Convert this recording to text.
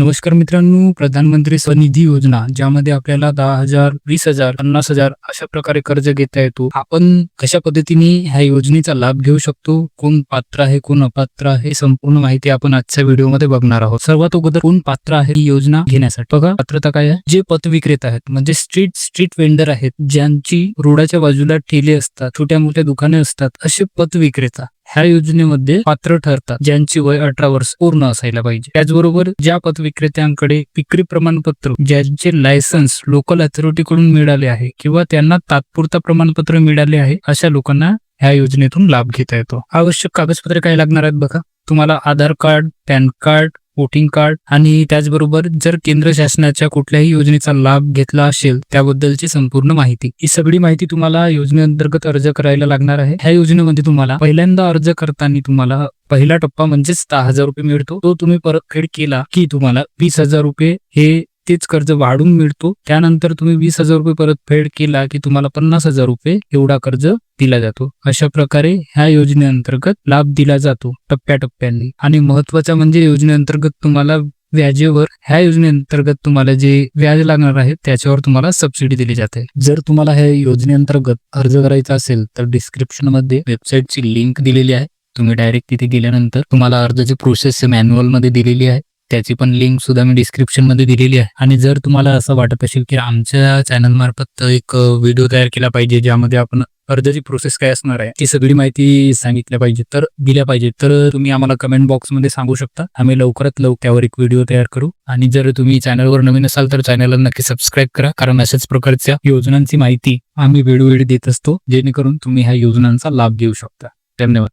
नमस्कार मित्रांनो प्रधानमंत्री स्वनिधी योजना ज्यामध्ये आपल्याला दहा हजार वीस हजार पन्नास हजार अशा प्रकारे कर्ज घेता येतो. आपण कशा पद्धतीने ह्या योजनेचा लाभ घेऊ शकतो? कोण पात्र आहे कोण अपात्र आहे संपूर्ण माहिती आपण आजच्या व्हिडिओमध्ये बघणार आहोत. सर्वात अगोदर कोण पात्र आहे ही योजना घेण्यासाठी. बघा पात्रता काय आहे? जे पथविक्रेता आहेत म्हणजे स्ट्रीट स्ट्रीट वेंडर आहेत ज्यांची रोडाच्या बाजूला ठेले असतात छोट्या मोठ्या दुकाने असतात असे पथविक्रेता ह्या योजनेमध्ये पात्र ठरतात ज्यांची वय अठरा वर्ष पूर्ण असायला पाहिजे. त्याचबरोबर ज्या पथविक्रेत्यांकडे विक्री प्रमाणपत्र ज्यांचे लायसन्स लोकल अथॉरिटी कडून मिळाले आहे किंवा त्यांना तात्पुरता प्रमाणपत्र मिळाले आहे अशा लोकांना ह्या योजनेतून लाभ घेता येतो. आवश्यक कागदपत्रे काय लागणार आहेत बघा. तुम्हाला Aadhaar card PAN card voting card आणि त्याचबरोबर जर केंद्र शासनाच्या कुठल्याही योजनेचा लाभ घेतला असेल त्याबद्दलची संपूर्ण माहिती. ही सगळी माहिती तुम्हाला योजनेअंतर्गत अर्ज करायला लागणार आहे. ह्या योजनेमध्ये तुम्हाला पहिल्यांदा अर्ज करताना तुम्हाला पहिला टप्पा म्हणजेच दहा हजार रुपये मिळतो. तो तुम्ही परतफेड केला की तुम्हाला वीस हजार रुपये हे तेच कर्ज वाढून मिळतो. त्यानंतर तुम्ही वीस हजार रुपये परतफेड केला की तुम्हाला पन्नास हजार रुपये एवढा कर्ज दिला जातो. अशा प्रकारे ह्या योजनेअंतर्गत लाभ दिला जातो टप्प्याटप्प्याने. आणि महत्वाचं म्हणजे योजनेअंतर्गत तुम्हाला व्याजेवर ह्या योजनेअंतर्गत तुम्हाला जे व्याज लागणार आहे त्याच्यावर तुम्हाला सबसिडी दिली जाते. जर तुम्हाला ह्या योजनेअंतर्गत अर्ज करायचा असेल तर डिस्क्रिप्शनमध्ये वेबसाईटची लिंक दिलेली आहे. तुम्ही डायरेक्ट तिथे गेल्यानंतर तुम्हाला अर्जाची प्रोसेस मॅन्युअलमध्ये दिलेली आहे. त्याची पण लिंक सुद्धा मी डिस्क्रिप्शनमध्ये दिलेली आहे. आणि जर तुम्हाला असं वाटत असेल की आमच्या चॅनल मार्फत एक व्हिडिओ तयार केला पाहिजे ज्यामध्ये आपण अर्जाची प्रोसेस काय असणार आहे ती सगळी माहिती सांगितल्या पाहिजे तर दिल्या पाहिजे तर तुम्ही आम्हाला कमेंट बॉक्समध्ये सांगू शकता. आम्ही लवकरात लवकर त्यावर एक व्हिडिओ तयार करू. आणि जर तुम्ही चॅनलवर नवीन असाल तर चॅनलला नक्की सबस्क्राईब करा. कारण अशाच प्रकारच्या योजनांची माहिती आम्ही वेळोवेळी देत असतो जेणेकरून तुम्ही ह्या योजनांचा लाभ घेऊ शकता. धन्यवाद.